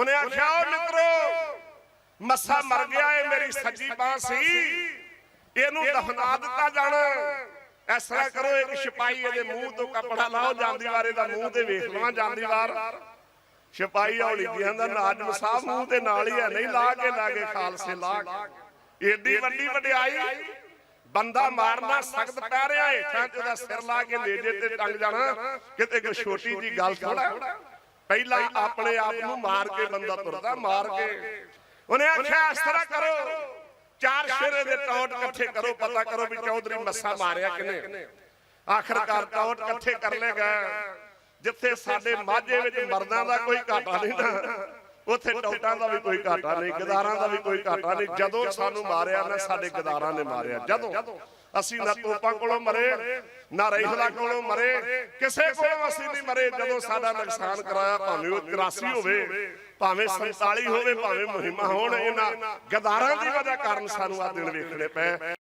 ਉਹਨੇ ਆਖਿਆ ਉਹ ਮਿੱਤਰੋ ਮੱਸਾ ਮਰ ਗਿਆ ਏ ਮੇਰੀ ਸੱਜੀ ਬਾਹ ਸੀ। ਇਹਨੂੰ ਦਫਨਾ ਦਿੱਤਾ ਜਾਣਾ ਇਸ ਤਰ੍ਹਾਂ ਕਰੋ ਇੱਕ ਸਿਪਾਹੀ ਇਹਦੇ ਮੂੰਹ ਤੋਂ ਕੱਪੜਾ ਲਾਓ ਜਾਂਦੀ ਵਾਰ ਇਹਦਾ ਮੂੰਹ ਤੇ ਵੇਖ ਲਵਾਂ ਜਾਂਦੀ ਵਾਰ। ਸਿਪਾਹੀ ਹੌਲੀ ਜਿਹਾਂ ਦਾ ਨਾਜਮ ਸਾਹਿਬ ਮੂੰਹ ਦੇ ਨਾਲ ਹੀ ਹੈ ਨਹੀਂ ਲਾ ਕੇ ਲਾਗੇ ਖਾਲਸੇ ਲਾ ਕੇ। ਏਡੀ ਵੱਡੀ ਵਡਿਆਈ ਬੰਦਾ ਮਾਰਨਾ ਸਖਤ ਪੈ ਰਿਹਾ ਹੇਠਾਂ ਚ ਉਹਦਾ ਸਿਰ ਲਾ ਕੇ ਨੇਜੇ ਤੇ ਟੰਗ ਜਾਣਾ। ਕਿਤੇ ਕੋਈ ਛੋਟੀ ਜੀ ਗੱਲ ਥੋੜਾ ਪਹਿਲਾਂ ਆਪਣੇ ਆਪ ਨੂੰ ਮਾਰ ਕੇ ਬੰਦਾ ਤੁਰਦਾ ਮਾਰ ਕੇ। ਉਹਨੇ ਆਖਿਆ ਇਸ ਤਰ੍ਹਾਂ ਕਰੋ। ਚਾਰ ਸ਼ੇਰੇ ਦੇ ਟੌਟ ਇਕੱਠੇ ਕਰੋ ਪਤਾ ਕਰੋ ਵੀ ਚੌਧਰੀ ਮੱਸਾ ਮਾਰਿਆ ਕਿਨੇ ਆਖਰਕਾਰ ਟੌਟ ਇਕੱਠੇ ਕਰ ਲੈ ਗਏ। ਜਿੱਥੇ ਸਾਡੇ ਮਾਝੇ ਵਿੱਚ ਮਰਦਾਂ ਦਾ ਕੋਈ ਘਾਟਾ ਨਹੀਂ ਨਾ। ਉੱਥੇ ਟੌਟਾਂ ਦਾ ਵੀ ਕੋਈ ਘਾਟਾ ਨਹੀਂ ਗਦਾਰਾਂ ਦਾ ਵੀ ਕੋਈ ਘਾਟਾ ਨਹੀਂ। ਜਦੋਂ ਸਾਨੂੰ ਮਾਰਿਆ ਨਾ ਸਾਡੇ ਗਦਾਰਾਂ ਨੇ ਮਾਰਿਆ। ਜਦੋਂ ਅਸੀਂ ਨਾ ਤੋਪਾਂ ਕੋਲੋਂ ਮਰੇ ਨਾ ਰਈਫਲਾਂ ਕੋਲੋਂ ਮਰੇ ਕਿਸੇ ਕੋਲੋਂ ਅਸੀਂ ਨਹੀਂ ਮਰੇ ਜਦੋਂ ਸਾਡਾ ਨੁਕਸਾਨ ਕਰਾਇਆ ਭਾਵੇਂ ਉਹ 83 ਹੋਵੇ ਭਾਵੇਂ 47 ਹੋਵੇ ਭਾਵੇਂ ਮੁਹਿੰਮਾਂ ਹੋਣ ਇਹਨਾਂ ਗਦਾਰਾਂ ਦੀ ਵਜ੍ਹਾ ਕਾਰਨ ਸਾਨੂੰ ਆ ਦਿਨ ਵੇਖਣੇ ਪਏ।